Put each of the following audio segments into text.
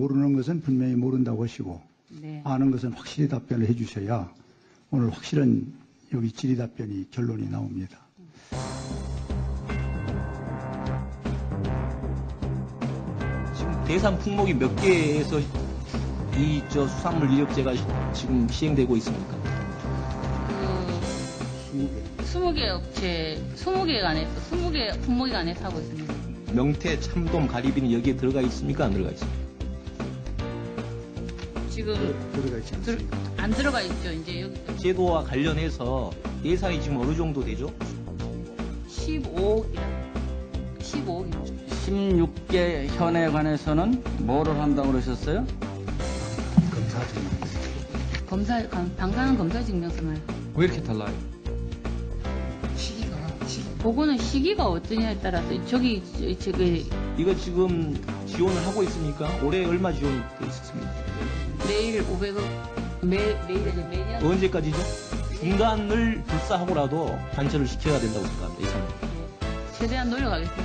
모르는 것은 분명히 모른다고 하시고 네. 아는 것은 확실히 답변을 해주셔야 오늘 확실한 여기 질의 답변이 결론이 나옵니다. 지금 대상 품목이 몇 개에서 이 저 수산물 인력제가 시- 지금 시행되고 있습니까? 그 20개 업체, 20개 안에서 20개 품목이 안에서 하고 있습니다. 명태, 참돔, 가리비는 여기에 들어가 있습니까? 안 들어가 있습니까? 지금 들어가 있지 들, 않습니까? 안 들어가 있죠. 이제 여기 제도와 관련해서 예산이 지금 어느 정도 되죠? 15억이라 15억입니다. 16개 현에 관해서는 뭐를 한다고 그러셨어요? 검사 중 검사 감- 방사능 검사 증명서만 왜 이렇게 달라요? 보고는 시기가 어떠냐에 따라서 저기 저- 저기 이거 지금 지원을 하고 있습니까? 올해 얼마 지원돼 있었습니까? 매일 500억 매 매일에 매년 언제까지죠? 중단을 불사하고라도 관철을 시켜야 된다고 생각합니다. 예산. 최대한 노력하겠습니다.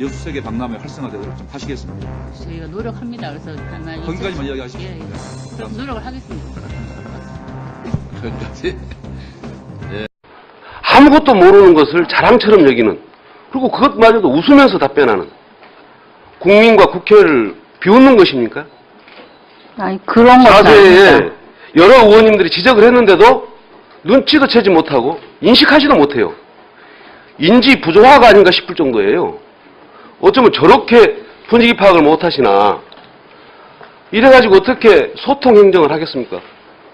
여수세계 박람회 활성화되도록 좀 하시겠습니다. 저희가 노력합니다. 그래서 하나 거기까지만 예, 이야기하시겠습니다. 예. 그럼 노력을 하겠습니다. 거기까지. 아무것도 모르는 것을 자랑처럼 여기는 그리고 그것마저도 웃으면서 답변하는 국민과 국회를 비웃는 것입니까? 아니 그런 건 자세에 여러 의원님들이 지적을 했는데도 눈치도 채지 못하고 인식하지도 못해요. 인지 부조화가 아닌가 싶을 정도예요. 어쩌면 저렇게 분위기 파악을 못하시나 이래가지고 어떻게 소통 행정을 하겠습니까?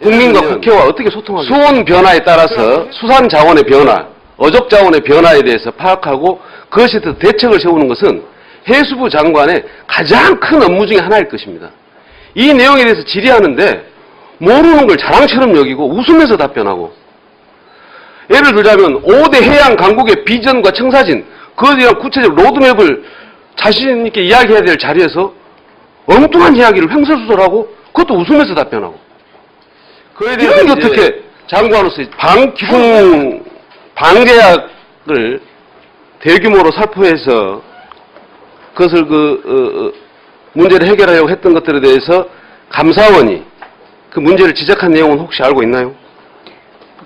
국민과 국회와 어떻게 소통하겠습니까? 수온 변화에 따라서 수산 자원의 변화, 어족 자원의 변화에 대해서 파악하고 그것에 대해서 대책을 세우는 것은 해수부 장관의 가장 큰 업무 중에 하나일 것입니다. 이 내용에 대해서 질의하는데 모르는 걸 자랑처럼 여기고 웃으면서 답변하고. 예를 들자면 5대 해양 강국의 비전과 청사진 그에 대한 구체적 로드맵을 자신 있게 이야기해야 될 자리에서 엉뚱한 이야기를 횡설수설하고 그것도 웃으면서 답변하고. 그에 대해서 이런 게 어떻게 장관으로서 방풍 방계약을 대규모로 살포해서 그것을 그 어, 어, 문제를 해결하려고 했던 것들에 대해서 감사원이 그 문제를 지적한 내용은 혹시 알고 있나요?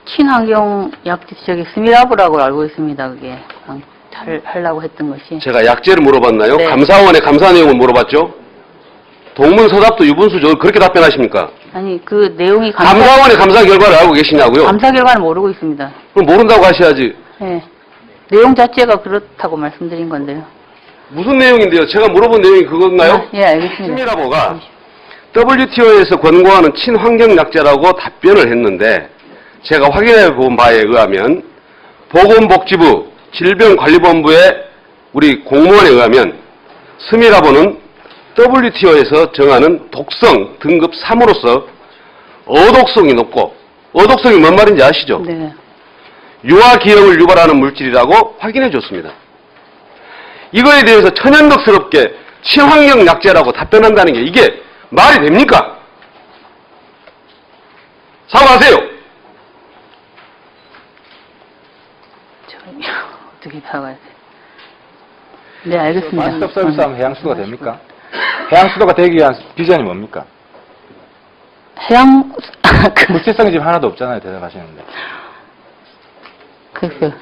친환경 약 저기 스미라브라고 알고 있습니다. 그게 어, 할, 하려고 했던 것이. 제가 약제를 물어봤나요? 네. 감사원의 감사 내용을 물어봤죠? 동문서답도 유분수 저 그렇게 답변하십니까? 아니 그 내용이 감사, 감사원의 감사 결과를 알고 계시냐고요? 감사 결과는 모르고 있습니다. 그럼 모른다고 하셔야지. 예. 내용 자체가 그렇다고 말씀드린 건데요. 무슨 내용인데요? 제가 물어본 내용이 그건가요? 아, 예, 알겠습니다. 스미라보가 WTO에서 권고하는 친환경 약제라고 답변을 했는데 제가 확인해 본 바에 의하면 보건복지부 질병관리본부의 우리 공무원에 의하면 스미라보는 WTO에서 정하는 독성 등급 3으로서 어독성이 높고 어독성이 뭔 말인지 아시죠? 네. 유아 기형을 유발하는 물질이라고 확인해 줬습니다. 이거에 대해서 천연덕스럽게 친환경 약제라고 답변한다는 게 이게 말이 됩니까? 사과하세요. 저, 어떻게 사과해야 돼? 네, 알겠습니다. 원스톱 서비스하면 해양수도가 음, 됩니까? 해양수도가 되기 위한 비전이 뭡니까? 해양, 그, 구체성이 지금 하나도 없잖아요, 대답하시는데. 글쎄요.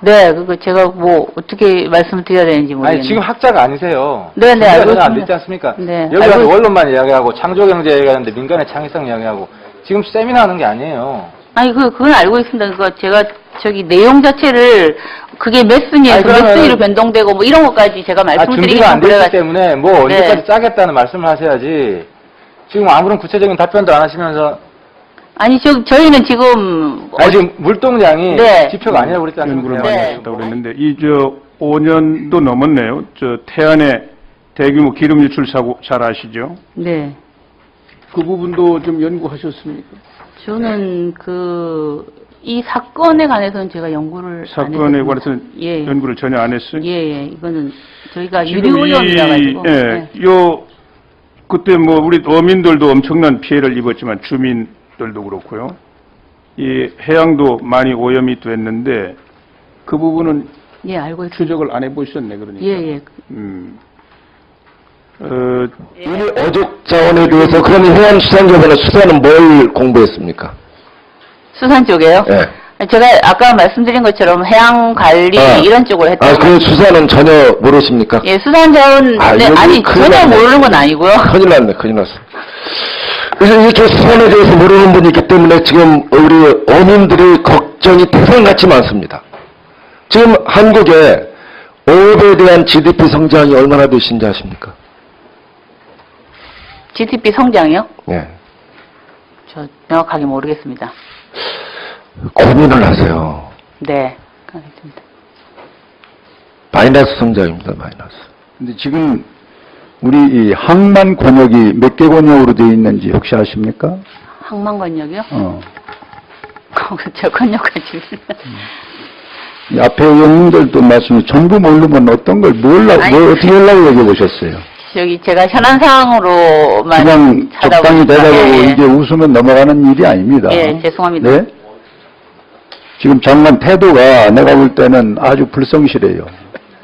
네, 그거 제가 뭐 어떻게 말씀을 드려야 되는지 모르겠네요. 아니, 지금 학자가 아니세요. 네, 네, 알고 전혀 안 있습니다. 됐지 않습니까? 네, 여기 와서 있- 원론만 이야기하고 창조경제 얘기하는데 민간의 창의성 이야기하고 지금 세미나 하는 게 아니에요. 아니, 그, 그건 알고 있습니다. 그거 제가 저기 내용 자체를 그게 몇 순위에서 아니, 몇 그러면은- 순위로 변동되고 뭐 이런 것까지 제가 아, 말씀을 드리기 준비가 안 됐기 그래가지고. 때문에 뭐 네. 언제까지 짜겠다는 말씀을 하셔야지 지금 아무런 구체적인 답변도 안 하시면서 아니, 저, 저희는 지금. 아니, 지금 물동량이 네. 지표가 아니라고 그랬지 연구를 않습니까? 많이 네. 하셨다고 그랬는데 이 저 5년도 넘었네요. 저 태안의 대규모 기름 유출 사고 잘 아시죠? 네. 그 부분도 좀 연구하셨습니까? 저는 그, 이 사건에 관해서는 제가 연구를. 안 사건에 했습니다. 관해서는 예. 연구를 전혀 안 했어요. 예, 예. 이거는 저희가 지금 유리오염이라 가지고. 예, 네. 요 그때 뭐 우리 어민들도 엄청난 피해를 입었지만 주민 들도 그렇고요. 이 해양도 많이 오염이 됐는데 그 부분은 예, 알고 있습니다. 추적을 안 해보셨네 그러니까. 예, 예. 음. 어, 오늘 어족 자원에 대해서 그러면 해양수산협회는 수사는 뭘 공부했습니까? 수산 쪽에요? 예. 제가 아까 말씀드린 것처럼 해양 관리 아. 이런 쪽을 했던 아, 그 수사는 전혀 모르십니까? 예, 수산 자원 아, 네, 여기 아니 큰일 전혀 났네. 모르는 건 아니고요. 큰일 났네, 큰일 났어. 그래서 이렇게 수산에 대해서 모르는 분이 있기 때문에 지금 우리 어민들의 걱정이 태산같이 많습니다. 지금 한국에 어업에 대한 GDP 성장이 얼마나 되신지 아십니까? GDP 성장이요? 예. 저 명확하게 모르겠습니다. 고민을 하세요. 네, 알겠습니다. 마이너스 성장입니다, 마이너스. 근데 지금 우리 이 항만 권역이 몇 개 권역으로 되어 있는지 혹시 아십니까? 항만건역이요? 어. 저 건역까지. 이 앞에 의원님들도 말씀 전부 모르면 어떤 걸 몰라, 아니. 뭘 어떻게 하려고 얘기해 보셨어요? 저기 제가 현안 사항으로만 그냥 적당히 대답하고 예, 예. 이게 웃으면 넘어가는 일이 아닙니다. 예, 죄송합니다. 네? 지금 장관 태도가 내가 볼 때는 아주 불성실해요.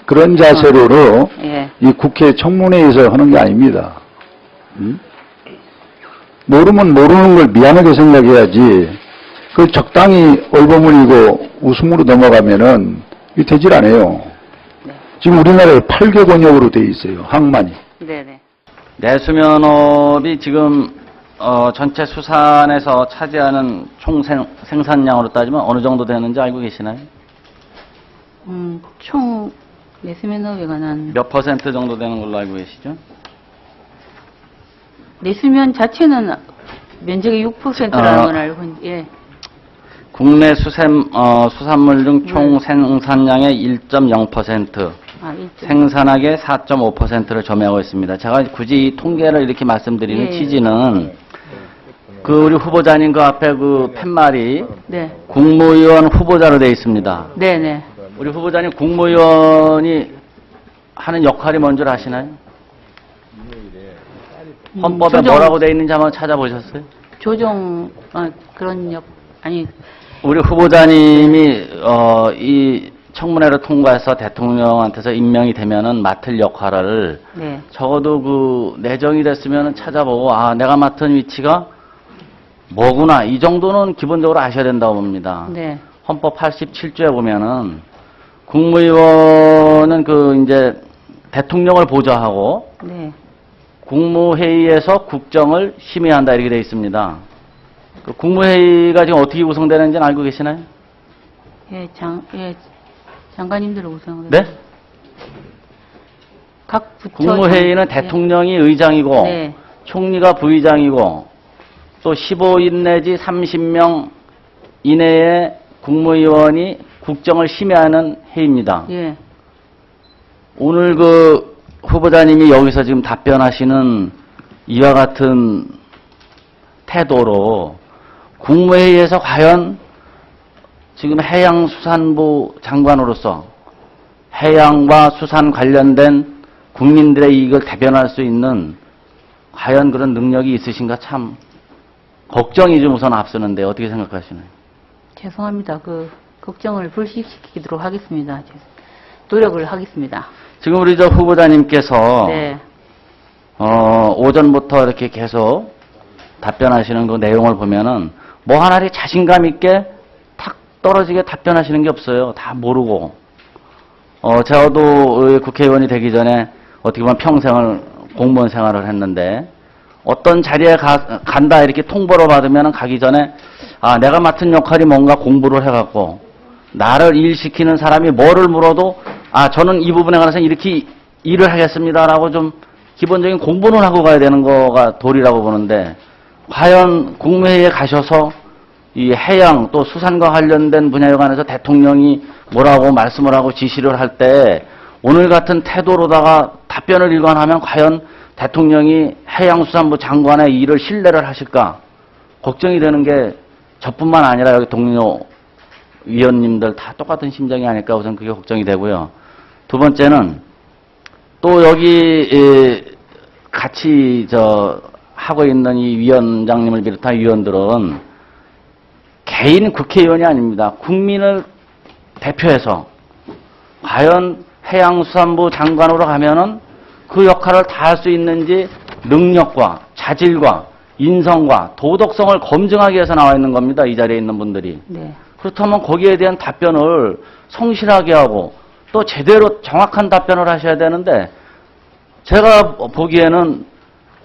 그런 자세로 예. 이 국회 청문회에서 하는 게 아닙니다. 음? 모르면 모르는 걸 미안하게 생각해야지. 그 적당히 얼버무리고 웃음으로 넘어가면은 이 되질 않아요. 네. 지금 우리나라에 8개 권역으로 돼 있어요. 항만이. 네네. 내수면업이 지금 어, 전체 수산에서 차지하는 총 생, 생산량으로 따지면 어느 정도 되는지 알고 계시나요? 음, 총 내수면업에 관한 몇 퍼센트 정도 되는 걸로 알고 계시죠? 내수면 자체는 면적의 6%라는 아. 건 알고 있는데 예. 국내 수산, 어, 수산물 중 총 생산량의 1.0%, 아, 일점. 생산액의 4.5%를 점유하고 있습니다. 제가 굳이 이 통계를 이렇게 말씀드리는 예. 취지는 그 우리 후보자님 그 앞에 그 팻말이 네. 국무위원 후보자로 되어 있습니다. 네 네. 우리 후보자님 국무위원이 하는 역할이 뭔지 아시나요? 헌법에 조정- 뭐라고 되어 있는지 한번 찾아보셨어요? 조정 아, 그런 역 아니 우리 후보자님이 어, 이 청문회를 통과해서 대통령한테서 임명이 되면은 맡을 역할을 네. 적어도 그 내정이 됐으면 찾아보고 아 내가 맡은 위치가 뭐구나 이 정도는 기본적으로 아셔야 된다고 봅니다. 네. 헌법 87조에 보면은 국무위원은 그 이제 대통령을 보좌하고 네. 국무회의에서 국정을 심의한다 이렇게 되어 있습니다. 그 국무회의가 지금 어떻게 구성되는지는 알고 계시나요? 예, 장, 예, 장관님들 우선. 네? 각 부처. 국무회의는 장- 대통령이 의장이고 예. 네. 총리가 부의장이고 또 15인 내지 30명 이내의 국무위원이 국정을 심의하는 회의입니다. 예. 오늘 그 후보자님이 여기서 지금 답변하시는 이와 같은 태도로 국무회의에서 과연 지금 해양수산부 장관으로서 해양과 수산 관련된 국민들의 이익을 대변할 수 있는 과연 그런 능력이 있으신가 참 걱정이 좀 우선 앞서는데 어떻게 생각하시나요? 죄송합니다. 그 걱정을 불식시키도록 하겠습니다. 노력을 하겠습니다. 지금 우리 저 후보자님께서 네. 어, 오전부터 이렇게 계속 답변하시는 그 내용을 보면은 뭐 하나를 자신감 있게 탁 떨어지게 답변하시는 게 없어요. 다 모르고. 어, 저도 국회의원이 되기 전에 어떻게 보면 평생을 공무원 생활을 했는데 어떤 자리에 가, 간다 이렇게 통보를 받으면 가기 전에 아, 내가 맡은 역할이 뭔가 공부를 해갖고 나를 일시키는 사람이 뭐를 물어도 아, 저는 이 부분에 관해서 이렇게 일을 하겠습니다라고 좀 기본적인 공부는 하고 가야 되는 거가 도리라고 보는데 과연 국무회의에 가셔서 이 해양 또 수산과 관련된 분야에 관해서 대통령이 뭐라고 말씀을 하고 지시를 할 때 오늘 같은 태도로다가 답변을 일관하면 과연 대통령이 해양수산부 장관의 일을 신뢰를 하실까? 걱정이 되는 게 저뿐만 아니라 여기 동료 위원님들 다 똑같은 심정이 아닐까 우선 그게 걱정이 되고요. 두 번째는 또 여기 에, 같이 저 하고 있는 이 위원장님을 비롯한 위원들은 개인 국회의원이 아닙니다. 국민을 대표해서 과연 해양수산부 장관으로 가면은 그 역할을 다 할 수 있는지 능력과 자질과 인성과 도덕성을 검증하기 위해서 나와 있는 겁니다. 이 자리에 있는 분들이. 네. 그렇다면 거기에 대한 답변을 성실하게 하고 또 제대로 정확한 답변을 하셔야 되는데 제가 보기에는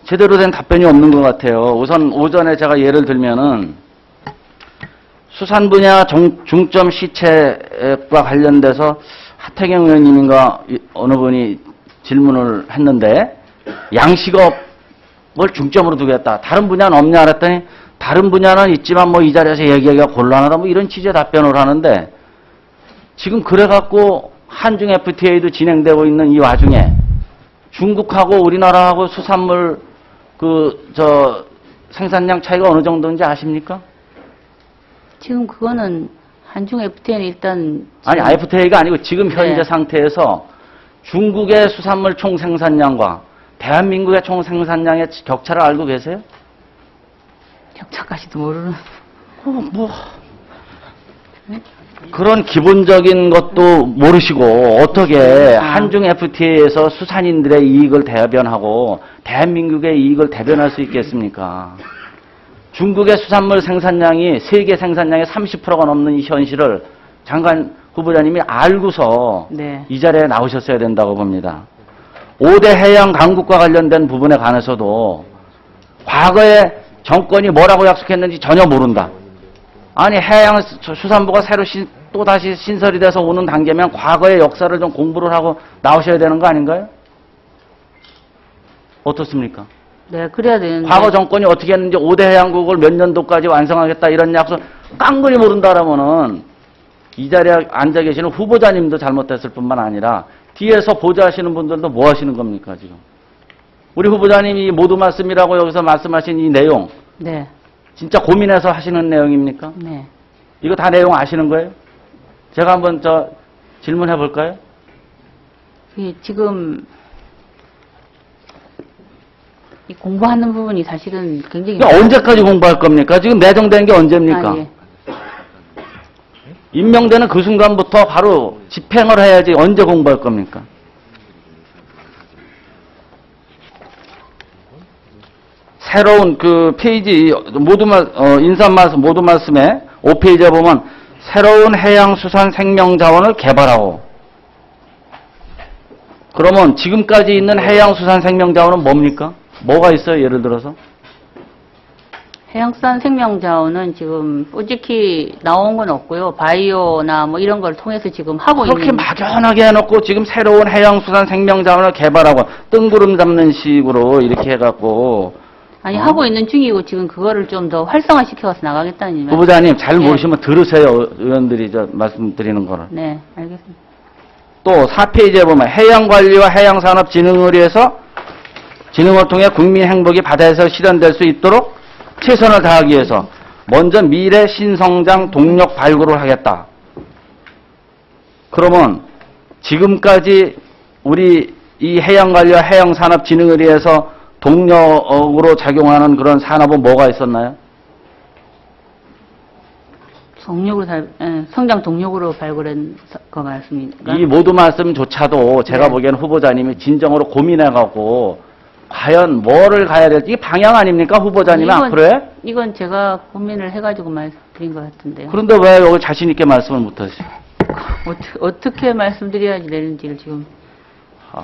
제대로 된 답변이 없는 것 같아요. 우선 오전에 제가 예를 들면은 수산 분야 정- 중점 시책과 관련돼서 하태경 의원님인가 이- 어느 분이 질문을 했는데 양식업을 중점으로 두겠다. 다른 분야는 없냐 그랬더니 다른 분야는 있지만 뭐 이 자리에서 얘기하기가 곤란하다 뭐 이런 취지의 답변을 하는데 지금 그래갖고 한중 FTA도 진행되고 있는 이 와중에 중국하고 우리나라하고 수산물 그 저 생산량 차이가 어느 정도인지 아십니까? 지금 그거는 한중 FTA는 일단 아니 FTA가 아니고 지금 현재 네. 상태에서 중국의 수산물 총 생산량과 대한민국의 총 생산량의 격차를 알고 계세요? 격차까지도 모르는 어, 뭐 그런 기본적인 것도 모르시고 어떻게 아. 한중 FTA에서 수산인들의 이익을 대변하고 대한민국의 이익을 대변할 수 있겠습니까? 중국의 수산물 생산량이 세계 생산량의 30%가 넘는 이 현실을 장관 후보자님이 알고서 네. 이 자리에 나오셨어야 된다고 봅니다. 5대 해양 강국과 관련된 부분에 관해서도 과거에 정권이 뭐라고 약속했는지 전혀 모른다. 아니 해양 수- 수산부가 새로 신- 또 다시 신설이 돼서 오는 단계면 과거의 역사를 좀 공부를 하고 나오셔야 되는 거 아닌가요? 어떻습니까? 네, 그래야 되는데 과거 정권이 어떻게 했는지 5대 해양국을 몇 년도까지 완성하겠다 이런 약속 깡그리 모른다라면은 이 자리에 앉아 계시는 후보자님도 잘못됐을 뿐만 아니라 뒤에서 보좌하시는 분들도 뭐 하시는 겁니까 지금? 우리 후보자님이 모두 말씀이라고 여기서 말씀하신 이 내용 네. 진짜 고민해서 하시는 내용입니까? 네. 이거 다 내용 아시는 거예요? 제가 한번 저 질문해 볼까요? 그게 지금 이 공부하는 부분이 사실은 굉장히 이거 언제까지 공부할 겁니까? 지금 내정된 게 언제입니까? 아, 예. 임명되는 그 순간부터 바로 집행을 해야지 언제 공부할 겁니까? 새로운 그 페이지 모두 말 어, 인사 말씀 모두 말씀에 5페이지에 보면 새로운 해양 수산 생명 자원을 개발하고 그러면 지금까지 있는 해양 수산 생명 자원은 뭡니까? 뭐가 있어요? 예를 들어서 해양수산 생명자원은 지금 솔직히 나온 건 없고요. 바이오나 뭐 이런 걸 통해서 지금 하고 그렇게 있는 막연하게 해놓고 지금 새로운 해양수산 생명자원을 개발하고 뜬구름 잡는 식으로 이렇게 해갖고 아니 어? 하고 있는 중이고 지금 그거를 좀 더 활성화시켜서 나가겠다는 말. 후보자님 잘 네. 모르시면 들으세요 의원들이 저 말씀드리는 거를 네, 알겠습니다. 또 4페이지에 보면 해양관리와 해양산업진흥을 위해서 진흥을 통해 국민 행복이 바다에서 실현될 수 있도록 최선을 다하기 위해서 먼저 미래 신성장 동력 발굴을 하겠다. 그러면 지금까지 우리 이 해양관리와 해양산업진흥을 위해서 동력으로 작용하는 그런 산업은 뭐가 있었나요? 동력으로 살, 예, 성장 동력으로 발굴한 서- 거 말씀입니까? 이 모두 말씀조차도 제가 네. 보기에는 후보자님이 진정으로 고민해갖고 과연 뭐를 가야 될지 이게 방향 아닙니까 후보자님 이건- 앞으로의? 이건 제가 고민을 해가지고 말씀드린 것 같은데요. 그런데 왜 여기 자신 있게 말씀을 못하시죠? 어떻게, 어떻게 말씀드려야지 되는지를 지금 아.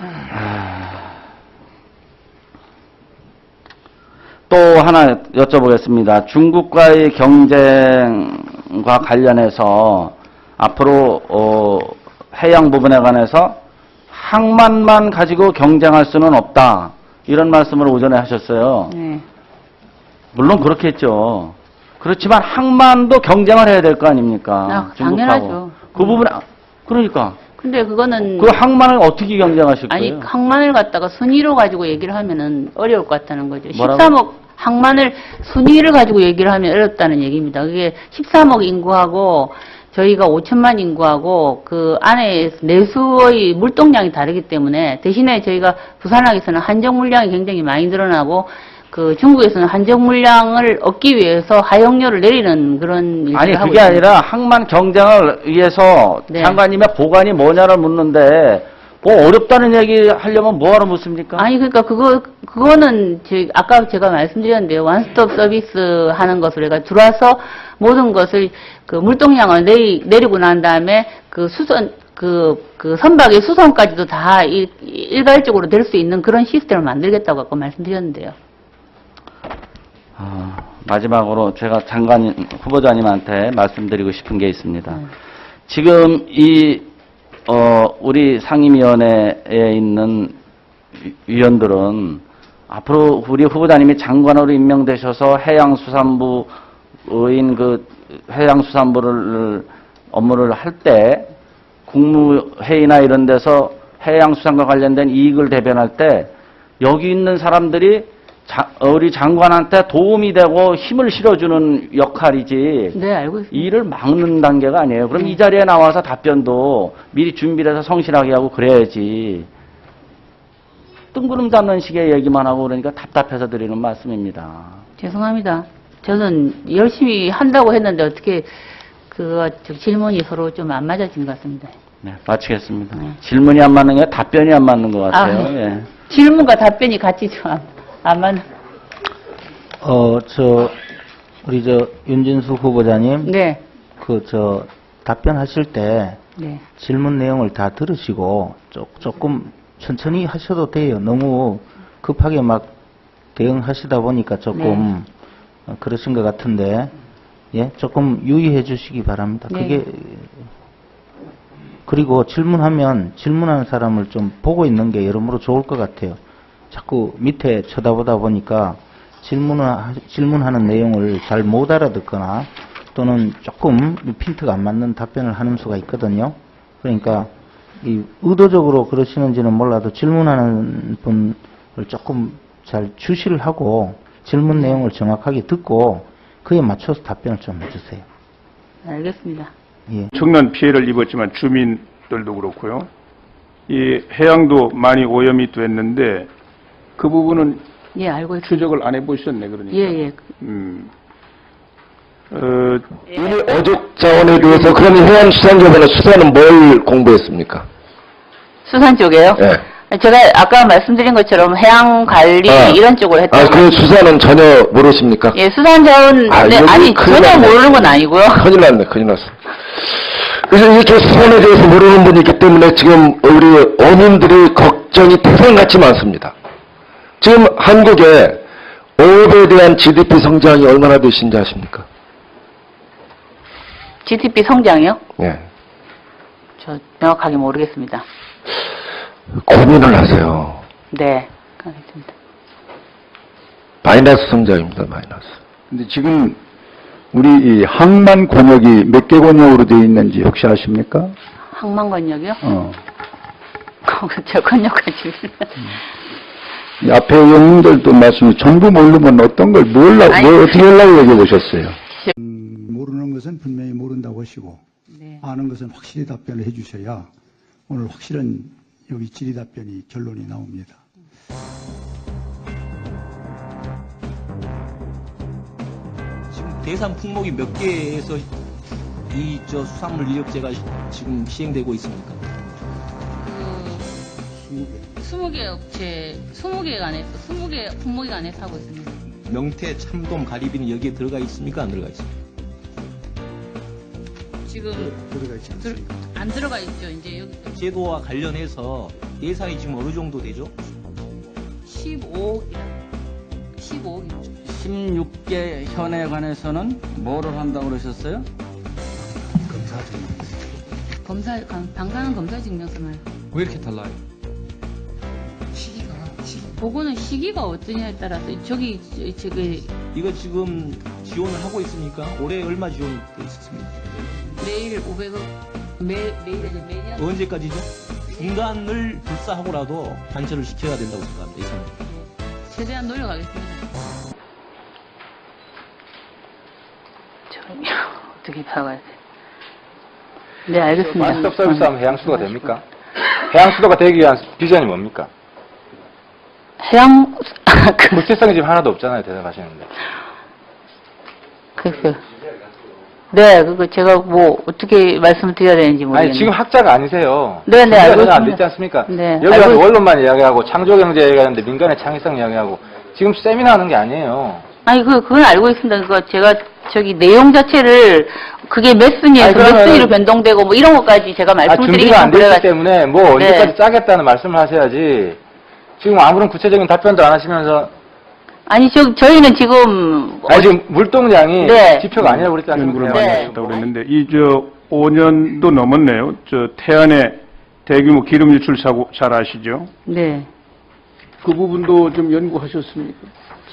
아. 또 하나 여쭤보겠습니다. 중국과의 경쟁과 관련해서 앞으로 어, 해양 부분에 관해서 항만만 가지고 경쟁할 수는 없다. 이런 말씀을 오전에 하셨어요. 네. 물론 그렇겠죠. 그렇지만 항만도 경쟁을 해야 될 거 아닙니까? 아, 중국하고. 당연하죠. 그 부분에 그러니까 근데 그거는 그 항만을 어떻게 경쟁하실 아니 거예요? 항만을 갖다가 순위로 가지고 얘기를 하면은 어려울 것 같다는 거죠. 뭐라고? 13억 항만을 순위를 가지고 얘기를 하면 어렵다는 얘기입니다. 그게 13억 인구하고 저희가 5천만 인구하고 그 안에 내수의 물동량이 다르기 때문에 대신에 저희가 부산항에서는 한정 물량이 굉장히 많이 늘어나고 그 중국에서는 한정 물량을 얻기 위해서 하용료를 내리는 그런 일을 아니 하고 그게 있습니다. 아니라 항만 경쟁을 위해서 네. 장관님의 보관이 뭐냐를 묻는데 뭐 어렵다는 얘기 하려면 뭐하러 묻습니까? 아니 그러니까 그거 그거는 제 아까 제가 말씀드렸는데요. 원스톱 서비스 하는 것을 우리가 들어와서 모든 것을 그 물동량을 내리, 내리고 난 다음에 그 수선 그, 그 선박의 수선까지도 다 일, 일괄적으로 될 수 있는 그런 시스템을 만들겠다고 아까 말씀드렸는데요. 아, 마지막으로 제가 장관 후보자님한테 말씀드리고 싶은 게 있습니다. 네. 지금 이 어, 우리 상임위원회에 있는 위- 위원들은 앞으로 우리 후보자님이 장관으로 임명되셔서 해양수산부인 그 해양수산부를 업무를 할 때 국무회의나 이런 데서 해양수산과 관련된 이익을 대변할 때 여기 있는 사람들이 자- 어, 우리 장관한테 도움이 되고 힘을 실어주는 역할이지 네, 알고 있습니다. 일을 막는 단계가 아니에요. 그럼 이 자리에 나와서 답변도 미리 준비를 해서 성실하게 하고 그래야지. 뜬구름 잡는 식의 얘기만 하고 그러니까 답답해서 드리는 말씀입니다. 죄송합니다. 저는 열심히 한다고 했는데 어떻게 그 질문이 서로 좀 안 맞아진 것 같습니다. 네, 마치겠습니다. 네. 질문이 안 맞는 게 답변이 안 맞는 것 같아요. 아, 예. 질문과 답변이 같이 좀 안 맞는. 어, 저, 우리 저, 윤진수 후보자님, 네, 그, 저, 답변하실 때 네. 질문 내용을 다 들으시고, 조, 조금 천천히 하셔도 돼요. 너무 급하게 막 대응하시다 보니까 조금 어, 그러신 것 같은데, 예, 조금 유의해 주시기 바랍니다. 네. 그게, 그리고 질문하면 질문하는 사람을 좀 보고 있는 게 여러모로 좋을 것 같아요. 자꾸 밑에 쳐다보다 보니까 질문을, 하- 질문하는 내용을 잘 못 알아듣거나 또는 조금 핀트가 안 맞는 답변을 하는 수가 있거든요. 그러니까 이 의도적으로 그러시는지는 몰라도 질문하는 분을 조금 잘 주시를 하고 질문 내용을 정확하게 듣고 그에 맞춰서 답변을 좀 해주세요. 알겠습니다. 예. 엄청난 피해를 입었지만 주민들도 그렇고요. 이 해양도 많이 오염이 됐는데 그 부분은 예, 알고 있습니다. 추적을 안 해보셨네 그러니까. 예, 예. 음. 어, 오늘 어족 자원에 대해서 그러면 해양수산협회는 수사는 뭘 공부했습니까? 수산 쪽에요? 예. 제가 아까 말씀드린 것처럼 해양 관리 아. 이런 쪽을 했다고. 아, 그 수사는 전혀 모르십니까? 예, 수산 자원 아, 네, 여기 아니 큰일 전혀 났네. 모르는 건 아니고요. 큰일 났네, 큰일 났어. 그래서 이렇게 수산에 대해서 모르는 분이 있기 때문에 지금 우리 어민들의 걱정이 태산같이 많습니다. 지금 한국의 어업에 대한 GDP 성장이 얼마나 되신지 아십니까? GDP 성장이요? 예. 저 명확하게 모르겠습니다. 고민을 하세요. 네, 알겠습니다. 마이너스 성장입니다, 마이너스. 근데 지금 우리 이 항만 권역이 몇 개 권역으로 되어 있는지 혹시 아십니까? 항만권역이요? 어. 저 권역까지. 이 앞에 영웅들도 말씀, 전부 모르면 어떤 걸 몰라, 아니. 뭘 어떻게 하려고 얘기해 보셨어요? 모르는 것은 분명히 모른다고 하시고 네. 아는 것은 확실히 답변을 해주셔야 오늘 확실한 여기 질의 답변이 결론이 나옵니다. 지금 대상 품목이 몇 개에서 이 저 수산물 인력제가 시- 지금 시행되고 있습니까? 그 20개 업체, 20개 안에서 20개 품목이 안에서 하고 있습니다. 명태, 참돔, 가리비는 여기에 들어가 있습니까? 안 들어가 있습니까? 지금 들어가 있지 들- 않습니까? 안 들어가 있죠. 이제 여기 제도와 관련해서 예산이 지금 어느 정도 되죠? 15억, 15억이죠. 16개 현에 관해서는 뭐를 한다고 그러셨어요? 검사 중 검사, 감- 방사능 검사 증명서만. 왜 이렇게 달라요? 그거는 시기가 어떠냐에 따라서 저기 저- 저기 이거 지금 지원을 하고 있습니까? 올해 얼마 지원돼 있었습니까? 매일 500억 매 매일 매년 언제까지죠? 중간을 불사하고라도 단체를 시켜야 된다고 생각합니다. 예산. 최대한 노력하겠습니다. 저 어떻게 봐야 돼? 네, 알겠습니다. 원스톱 서비스 하면 해양수도가 됩니까? 해양수도가 되기 위한 비전이 뭡니까? 해양 구체성이 지금 하나도 없잖아요, 대답하시는데. 그, 그, 네, 그거 제가 뭐 어떻게 말씀을 드려야 되는지 모르겠네요. 아니 지금 학자가 아니세요. 네, 네, 알고 안 있습니다. 됐지 않습니까? 네, 여기 알고 와서 있- 원론만 이야기하고 창조경제 얘기하는데 민간의 창의성 이야기하고 지금 세미나 하는 게 아니에요. 아니 그 그건 알고 있습니다. 그거 제가 저기 내용 자체를 그게 몇 순위에서 아니, 몇 그러면은- 순위로 변동되고 뭐 이런 것까지 제가 아, 말씀을 드리기 준비가 안 됐기 그래가지고 때문에 뭐 네. 언제까지 짜겠다는 말씀을 하셔야지 지금 아무런 구체적인 답변도 안 하시면서 아니 저 저희는 지금 아니 지금 물동량이 네. 지표가 아니라고 그랬지 연구를 않습니까? 많이 네. 하셨다고 그랬는데 이 저 5년도 넘었네요. 저 태안의 대규모 기름 유출 사고 잘 아시죠? 네 그 부분도 좀 연구하셨습니까?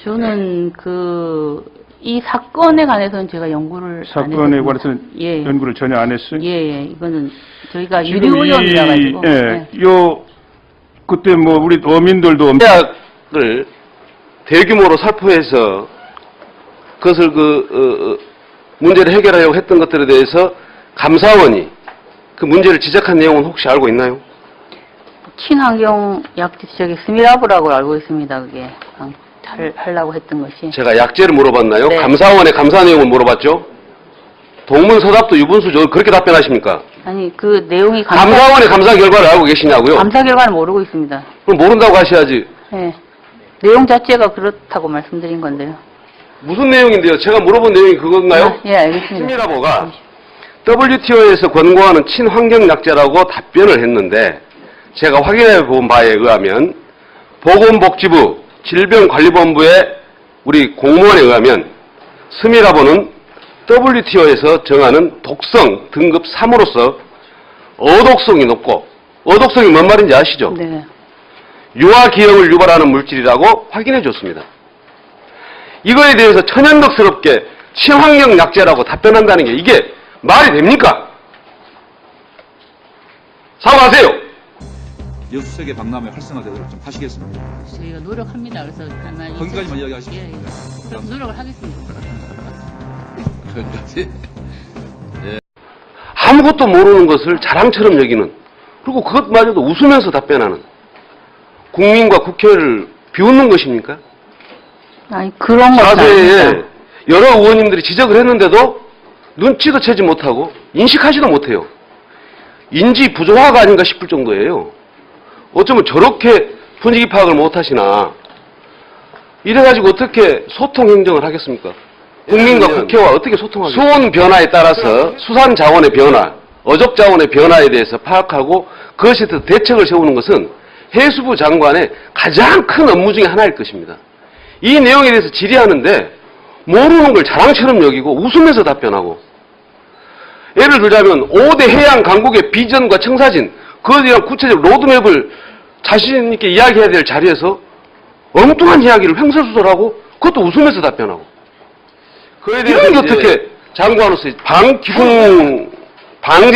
저는 그 이 사건에 관해서는 제가 연구를 안 사건에 했었습니다. 관해서는 예. 연구를 전혀 안 했어요? 예, 예. 이거는 저희가 지금 유리오염이라 이- 가지고 예, 네. 요 그때 뭐 우리 어민들도 계약을 대규모로 살포해서 그것을 그 어, 어, 문제를 해결하려고 했던 것들에 대해서 감사원이 그 문제를 지적한 내용은 혹시 알고 있나요? 친환경 약지 저기 스미라브라고 알고 있습니다. 그게 아, 할, 하려고 했던 것이 제가 약제를 물어봤나요? 네. 감사원의 감사 내용을 물어봤죠? 동문서답도 유분수죠. 그렇게 답변하십니까? 아니 그 내용이 감사, 감사원의 감사 결과를 알고 계시냐고요? 감사 결과는 모르고 있습니다. 그럼 모른다고 하셔야지. 예. 내용 자체가 그렇다고 말씀드린 건데요. 무슨 내용인데요? 제가 물어본 내용이 그건가요? 아, 예, 알겠습니다. 스미라보가 WTO에서 권고하는 친환경 약제라고 답변을 했는데 제가 확인해 본 바에 의하면 보건복지부 질병관리본부의 우리 공무원에 의하면 스미라보는 WTO에서 정하는 독성 등급 3으로서 어독성이 높고 어독성이 뭔 말인지 아시죠? 네. 유아 기형을 유발하는 물질이라고 확인해 줬습니다. 이거에 대해서 천연덕스럽게 친환경 약제라고 답변한다는 게 이게 말이 됩니까? 사과하세요. 여수세계 박람회 활성화되도록 좀 하시겠습니다. 저희가 노력합니다. 그래서 하나 거기까지만 이야기하시죠. 예, 예. 그럼 노력을 하겠습니다. 거기까지. 아무것도 모르는 것을 자랑처럼 여기는 그리고 그것마저도 웃으면서 답변하는 국민과 국회를 비웃는 것입니까? 아니 그런 건 자세에. 여러 의원님들이 지적을 했는데도 눈치도 채지 못하고 인식하지도 못해요. 인지 부조화가 아닌가 싶을 정도예요. 어쩌면 저렇게 분위기 파악을 못하시나 이래가지고 어떻게 소통 행정을 하겠습니까? 국민과 국회와 어떻게 소통하겠습니까? 수온 변화에 따라서 수산 자원의 변화, 어족 자원의 변화에 대해서 파악하고 그것에 대해서 대책을 세우는 것은 해수부 장관의 가장 큰 업무 중에 하나일 것입니다. 이 내용에 대해서 질의하는데 모르는 걸 자랑처럼 여기고 웃으면서 답변하고 예를 들자면 5대 해양 강국의 비전과 청사진 그것에 대한 구체적 로드맵을 자신 있게 이야기해야 될 자리에서 엉뚱한 이야기를 횡설수설하고 그것도 웃으면서 답변하고 그에 대해서 어떻게 장관으로서 방풍 방제